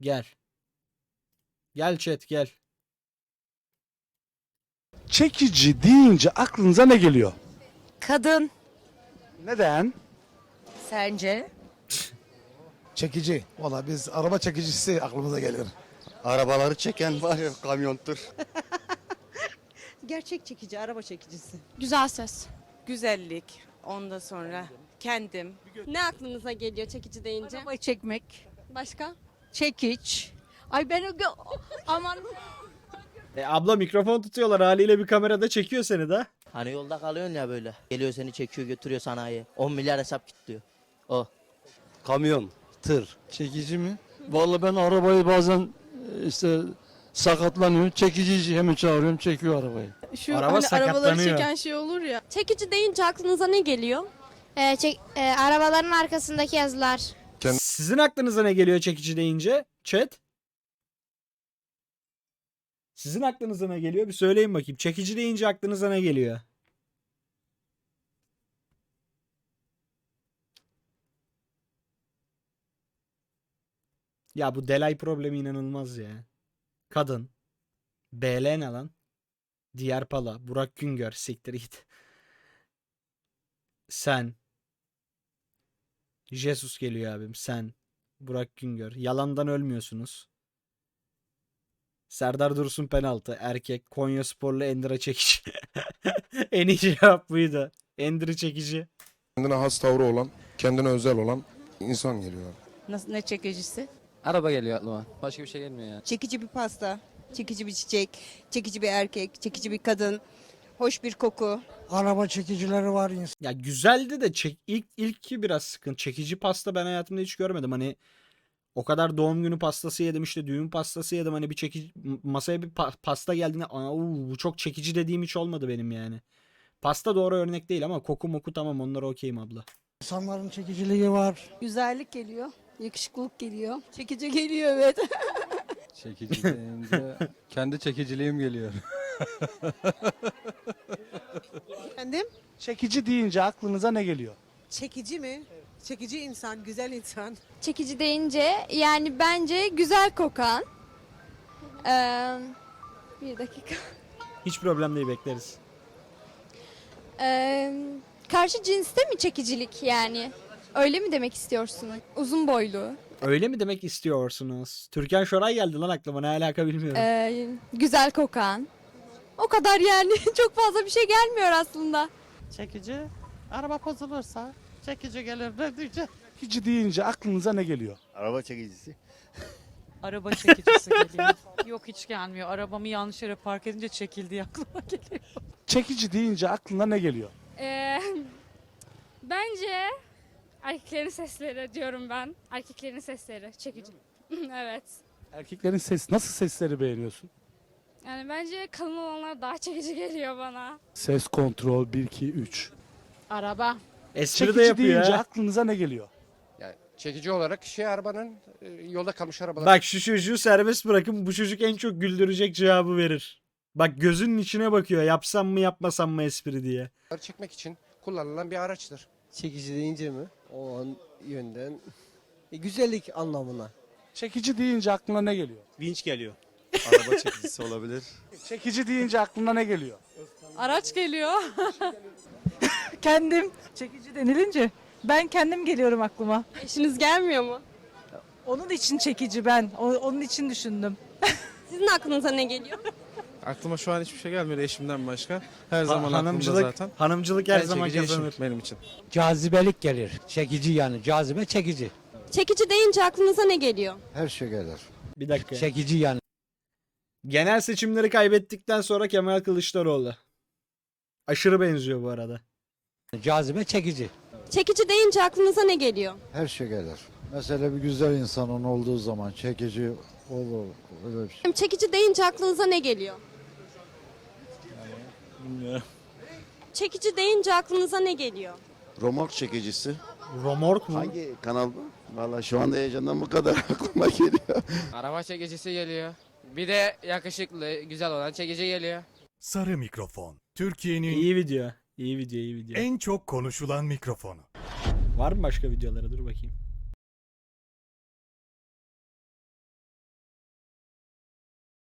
Gel. Gel chat gel. Çekici deyince aklınıza ne geliyor? Kadın. Neden? Sence? Çekici. Valla biz araba çekicisi aklımıza gelir. Arabaları çeken var ya kamyontur. Gerçek çekici, araba çekicisi. Güzel ses. Güzellik. Ondan sonra kendim. Ne aklınıza geliyor çekici deyince? Arabayı çekmek, Başka? Çekiç. Ay ben o Aman E, abla mikrofon tutuyorlar haliyle bir kamerada çekiyor seni de. Hani yolda kalıyorsun ya böyle. Geliyor seni çekiyor götürüyor sanayiye. 10 milyar hesap kilitliyor. O. Kamyon, tır. Çekici mi? Vallahi ben arabayı bazen e, işte sakatlanıyor. Çekici hemen çağırıyorum çekiyor arabayı. şu Araba hani sakatlanıyor. arabaları çeken şey olur ya. Çekici deyince aklınıza ne geliyor? Ee, çek- e, arabaların arkasındaki yazılar. Sizin aklınıza ne geliyor çekici deyince? Chat. Sizin aklınıza ne geliyor? Bir söyleyin bakayım. Çekici deyince aklınıza ne geliyor? Ya bu delay problemi inanılmaz ya. Kadın. BL ne lan? Diğer pala. Burak Güngör. Siktir git. Sen. Jesus geliyor abim. Sen. Burak Güngör. Yalandan ölmüyorsunuz. Serdar Dursun penaltı. Erkek. Konya Sporlu Endira Çekici. en iyi cevap buydu. Endira Çekici. Kendine has tavrı olan, kendine özel olan insan geliyor. Nasıl, ne çekicisi? Araba geliyor aklıma. Başka bir şey gelmiyor ya. Çekici bir pasta, çekici bir çiçek, çekici bir erkek, çekici bir kadın, hoş bir koku. Araba çekicileri var insan. Ya güzeldi de çek, ilk ilki biraz sıkıntı. Çekici pasta ben hayatımda hiç görmedim. Hani o kadar doğum günü pastası yedim işte düğün pastası yedim. Hani bir çekici masaya bir pa- pasta geldiğinde Aa, uu, bu çok çekici dediğim hiç olmadı benim yani. Pasta doğru örnek değil ama koku moku tamam onlara okeyim abla. İnsanların çekiciliği var. Güzellik geliyor. Yakışıklılık geliyor. Çekici geliyor evet. Çekici deyince kendi çekiciliğim geliyor. Efendim? Çekici deyince aklınıza ne geliyor? Çekici mi? Çekici insan, güzel insan. Çekici deyince yani bence güzel kokan. Ee, bir dakika. Hiç problem değil bekleriz. Ee, karşı cinste mi çekicilik yani? Öyle mi demek istiyorsunuz? Uzun boylu. Öyle mi demek istiyorsunuz? Türkan Şoray geldi lan aklıma ne alaka bilmiyorum. ee, güzel kokan. O kadar yani. Çok fazla bir şey gelmiyor aslında. Çekici araba bozulursa çekici gelir ne diyecek? Çekici deyince aklınıza ne geliyor? Araba çekicisi. Araba çekicisi geliyor. Yok hiç gelmiyor. Arabamı yanlış yere park edince çekildi aklıma geliyor. Çekici deyince aklına ne geliyor? Ee, bence erkeklerin sesleri diyorum ben. Erkeklerin sesleri çekici. evet. Erkeklerin ses nasıl sesleri beğeniyorsun? Yani bence kalın olanlar daha çekici geliyor bana. Ses kontrol 1 2 3. Araba. Espri de Çekici yapıyor deyince ha. aklınıza ne geliyor? Yani çekici olarak şey arabanın e, yolda kalmış arabalar. Bak şu çocuğu serbest bırakın bu çocuk en çok güldürecek cevabı verir. Bak gözünün içine bakıyor yapsam mı yapmasam mı espri diye. çekmek için kullanılan bir araçtır. Çekici deyince mi? O an yönden. E, güzellik anlamına. Çekici deyince aklına ne geliyor? Vinç geliyor. Araba çekicisi olabilir. Çekici deyince aklına ne geliyor? Araç geliyor. Kendim. Çekici denilince ben kendim geliyorum aklıma. Eşiniz gelmiyor mu? Onun için çekici ben. onun için düşündüm. Sizin aklınıza ne geliyor? Aklıma şu an hiçbir şey gelmiyor eşimden başka. Her Ha- zaman aklımda hanımcılık, zaten. hanımcılık her En zaman çekici eşim kazanır. benim için. Cazibelik gelir. Çekici yani. Cazibe çekici. Çekici deyince aklınıza ne geliyor? Her şey gelir. Bir dakika. Çekici yani. Genel seçimleri kaybettikten sonra Kemal Kılıçdaroğlu. Aşırı benziyor bu arada. Cazibe çekici. Çekici deyince aklınıza ne geliyor? Her şey gelir. Mesela bir güzel insanın olduğu zaman çekici olur. Öyle bir şey. Çekici deyince aklınıza ne geliyor? Bilmiyorum. Çekici deyince aklınıza ne geliyor? Romork çekicisi. Romork mu? Hangi kanal bu? Valla şu anda heyecandan bu kadar aklıma geliyor. Araba çekicisi geliyor. Bir de yakışıklı, güzel olan çekici geliyor. Sarı mikrofon. Türkiye'nin İyi video. İyi video, iyi video. en çok konuşulan mikrofonu. Var mı başka videoları? Dur bakayım.